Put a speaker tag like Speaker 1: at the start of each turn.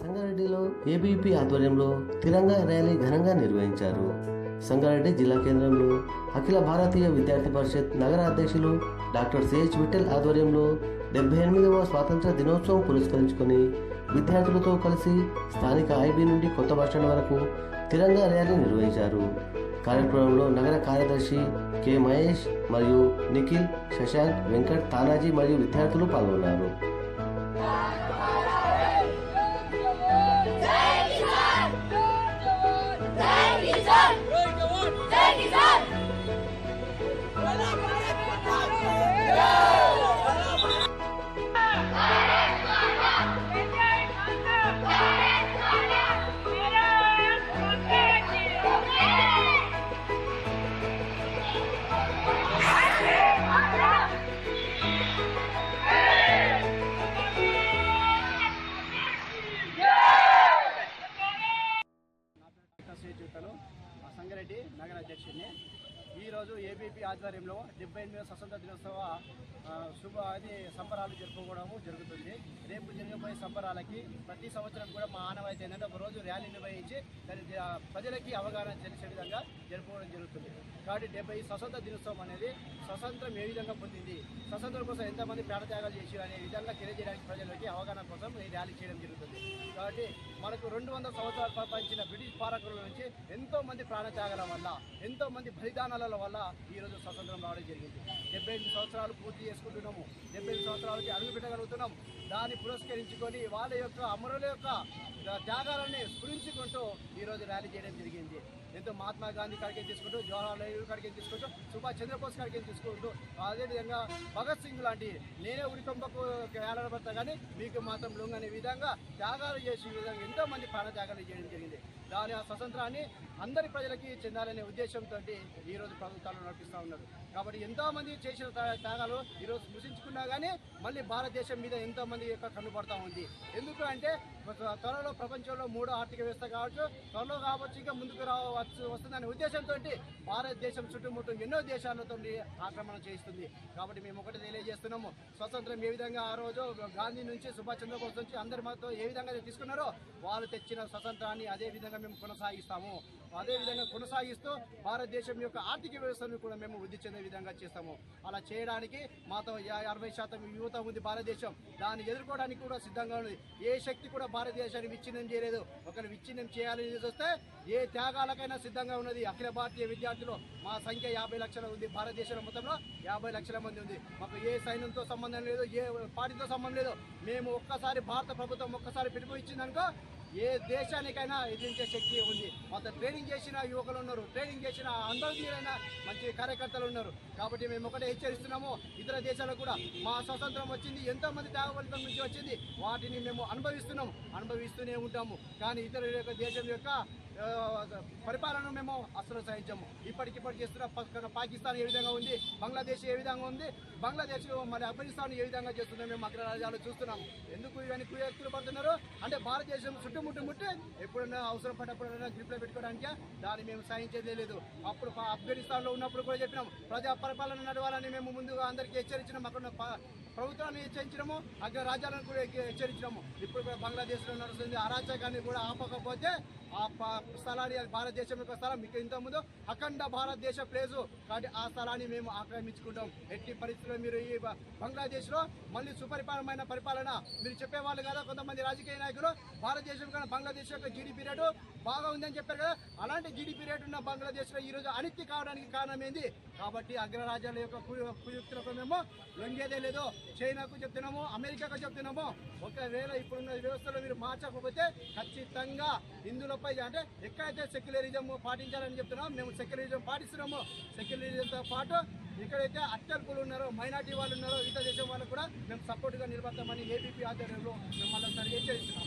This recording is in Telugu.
Speaker 1: సంగారెడ్డిలో ఏబీపీ ఆధ్వర్యంలో తిరంగా ర్యాలీ ఘనంగా నిర్వహించారు. సంగారెడ్డి జిల్లా కేంద్రంలో అఖిల భారతీయ విద్యార్థి పరిషత్ నగర అధ్యక్షులు డాక్టర్ సిహెచ్ విఠల్ ఆధ్వర్యంలో డెబ్బై ఎనిమిదవ స్వాతంత్ర దినోత్సవం పురస్కరించుకొని విద్యార్థులతో కలిసి స్థానిక ఐబీ నుండి కొత్త బస్టాండ్ వరకు తిరంగా ర్యాలీ నిర్వహించారు. కార్యక్రమంలో నగర కార్యదర్శి కె మహేష్ మరియు నిఖిల్ శశాంక్ వెంకట్ తానాజీ మరియు విద్యార్థులు పాల్గొన్నారు.
Speaker 2: సంగారెడ్డి నగర అధ్యక్షుడిని ఈరోజు ఏబీపీ ఆధ్వర్యంలో డెబ్బై ఎనిమిదవ స్వతంత్ర దినోత్సవ శుభ అది సంబరాలు జరుపుకోవడము జరుగుతుంది. రేపు జరగబోయే సంబరాలకి ప్రతి సంవత్సరం కూడా మా ఆనవాయితీ ఏంటంటే ఒక రోజు ర్యాలీ నిర్వహించి దాని ప్రజలకి అవగాహన తెలిసే విధంగా జరుపుకోవడం జరుగుతుంది. కాబట్టి డెబ్బై స్వతంత్ర దినోత్సవం అనేది స్వతంత్రం ఏ విధంగా పొందింది స్వతంత్రం కోసం ఎంతమంది ప్రాణత్యాగాలు చేసి అనే విధంగా తెలియజేయడానికి ప్రజలకి అవగాహన కోసం ఈ ర్యాలీ చేయడం జరుగుతుంది. కాబట్టి మనకు రెండు వందల సంవత్సరాలు పరిపాలించిన బ్రిటిష్ పాలకుల నుంచి ఎంతోమంది ప్రాణత్యాగాల వల్ల ఎంతో మంది పోరాటాల వల్ల ఈ రోజు స్వతంత్రం రావడం జరిగింది. డెబ్బై ఎనిమిది సంవత్సరాలు పూర్తి చేసుకుంటున్నాము. డెబ్బై ఎనిమిది సంవత్సరాలకి అడుగు పెట్టగలుగుతున్నాం దాన్ని పురస్కరించుకొని వాళ్ళ యొక్క అమరుల యొక్క త్యాగాలని స్ఫురించుకుంటూ ఈ రోజు ర్యాలీ చేయడం జరిగింది. ఎంతో మహాత్మా గాంధీ కాడికి తీసుకుంటూ జవహర్లాల్ నెహ్రూ కాడికి తీసుకుంటూ సుభాష్ చంద్రబోస్ కాడికి తీసుకుంటూ అదేవిధంగా భగత్ సింగ్ లాంటి నేనే ఉరికొంపకు ఏలాడబడతా కానీ మీకు మాత్రం లొంగనే విధంగా త్యాగాలు చేసే విధంగా ఎంతో మంది ప్రాణ త్యాగాలు చేయడం జరిగింది. దాని ఆ స్వతంత్రాన్ని అందరి ప్రజలకి చెందాలనే ఉద్దేశంతో ఈ రోజు ప్రభుత్వాలు నడిపిస్తూ ఉన్నారు. కాబట్టి ఎంతోమంది చేసిన త్యాగాలు ఈరోజు స్మృశించుకున్నా కానీ మళ్ళీ భారతదేశం మీద ఎంతోమంది యొక్క కన్నుపడతా ఉంది. ఎందుకు అంటే త్వరలో ప్రపంచంలో మూడో ఆర్థిక వ్యవస్థ కావచ్చు త్వరలో కావచ్చు ఇంకా ముందుకు రావచ్చు వస్తుందనే ఉద్దేశంతో భారతదేశం చుట్టుముట్టు ఎన్నో దేశాలతో ఆక్రమణ చేయిస్తుంది. కాబట్టి మేము ఒకటి తెలియజేస్తున్నాము స్వతంత్రం ఏ విధంగా ఆ రోజు గాంధీ నుంచి సుభాష్ చంద్రబోస్ నుంచి అందరి మాతో ఏ విధంగా తీసుకున్నారో వాళ్ళు తెచ్చిన స్వతంత్రాన్ని అదే విధంగా మేము కొనసాగిస్తాము. అదే విధంగా కొనసాగిస్తూ భారతదేశం యొక్క ఆర్థిక వ్యవస్థను కూడా మేము వృద్ధి చెందే విధంగా చేస్తాము. అలా చేయడానికి మాతో అరవై శాతం యువత ఉంది భారతదేశం. దాన్ని ఎదుర్కోవడానికి కూడా సిద్ధంగా ఉంది. ఏ శక్తి కూడా భారతదేశాన్ని విచ్ఛిన్నం చేయలేదు. ఒకరు విచ్ఛిన్నం చేయాలని చూస్తే ఏ త్యాగాలకైనా సిద్ధంగా ఉన్నది అఖిల భారతీయ విద్యార్థులు. మా సంఖ్య యాభై లక్షల ఉంది భారతదేశం మొత్తంలో. యాభై లక్షల మంది ఉంది. మాకు ఏ సైన్యంతో సంబంధం లేదు ఏ పార్టీతో సంబంధం లేదు. మేము ఒక్కసారి భారత ప్రభుత్వం ఒక్కసారి పిలుపు ఇచ్చిందనుకో ఏ దేశానికైనా ఎదిరించే శక్తి ఉంది. మొత్తం ట్రైనింగ్ చేసిన యువకులు ఉన్నారు. ట్రైనింగ్ చేసిన అందరికైనా మంచి కార్యకర్తలు ఉన్నారు. కాబట్టి మేము ఒకటే హెచ్చరిస్తున్నాము. ఇతర దేశాలకు కూడా మా స్వతంత్రం వచ్చింది. ఎంతో మంది త్యాగ నుంచి వచ్చింది. వాటిని మేము అనుభవిస్తున్నాము. అనుభవిస్తూనే ఉంటాము. కానీ ఇతర యొక్క దేశం యొక్క పరిపాలన మేము అస్సలు సహించాము. ఇప్పటికిప్పటి చేస్తున్న పాకిస్తాన్ ఏ విధంగా ఉంది బంగ్లాదేశ్ ఏ విధంగా ఉంది బంగ్లాదేశ్ మరి ఆఫ్ఘనిస్తాన్ ఏ విధంగా చేస్తుందో మేము అగ్రరాజ్యాలు చూస్తున్నాము. ఎందుకు ఇవన్నీ కుయక్తులు పడుతున్నారు? అంటే భారతదేశం చుట్టుముట్టు ముట్టి ఎప్పుడైనా అవసరం పడ్డప్పుడైనా గ్రిప్లో పెట్టుకోవడానికి? దాన్ని మేము సహించేదే లేదు. అప్పుడు పా- ఆఫ్ఘనిస్తాన్లో ఉన్నప్పుడు కూడా చెప్పినాం. ప్రజా పరిపాలన నడవాలని మేము ముందుగా అందరికీ హెచ్చరించినాం. అక్కడ ఉన్న ప్రభుత్వాన్ని హెచ్చరించడము అగ్ర రాజ్యాలను కూడా హెచ్చరించడము ఇప్పుడు కూడా బంగ్లాదేశ్లో నడుస్తుంది. అరాచకాన్ని కూడా ఆపకపోతే ఆ ప- స్థలాన్ని భారతదేశం యొక్క స్థలం మీకు ఇంతకుముందు అఖండ భారతదేశ ప్లేసు. కాబట్టి ఆ స్థలాన్ని మేము ఆక్రమించుకుంటాం. ఎట్టి పరిస్థితుల్లో మీరు ఈ బంగ్లాదేశ్లో మళ్ళీ సుపరిపాలనమైన పరిపాలన మీరు చెప్పేవాళ్ళు కదా? కొంతమంది రాజకీయ నాయకులు భారతదేశం కన్నా బంగ్లాదేశ్ యొక్క జీడిపి రేటు బాగా ఉందని చెప్పారు కదా. అలాంటి జీడిపి రేటు ఉన్న బంగ్లాదేశ్లో ఈ రోజు అనిత్తి కావడానికి కారణం ఏంది కాబట్టి అగ్రరాజ్యాల యొక్క కుయుక్తులకు మేము లొంగేదే లేదు. చైనాకు చెప్తున్నాము అమెరికాకు చెప్తున్నాము. ఒకవేళ ఇప్పుడున్న వ్యవస్థలో మీరు మార్చకపోతే ఖచ్చితంగా ఇందులో తప్పైతే అంటే ఎక్కడైతే సెక్యులరిజం పాటించాలని చెప్తున్నామో మేము సెక్యులరిజం పాటిస్తున్నాము. సెక్యులరిజంతో పాటు ఎక్కడైతే అత్యల్పులు ఉన్నారో మైనార్టీ వాళ్ళు ఉన్నారో ఇతర దేశం వాళ్ళు కూడా మేము సపోర్ట్గా నిలబడతామని ఏబీపీ ఆధ్వర్యంలో మేము మళ్ళీ హెచ్చరిస్తున్నాం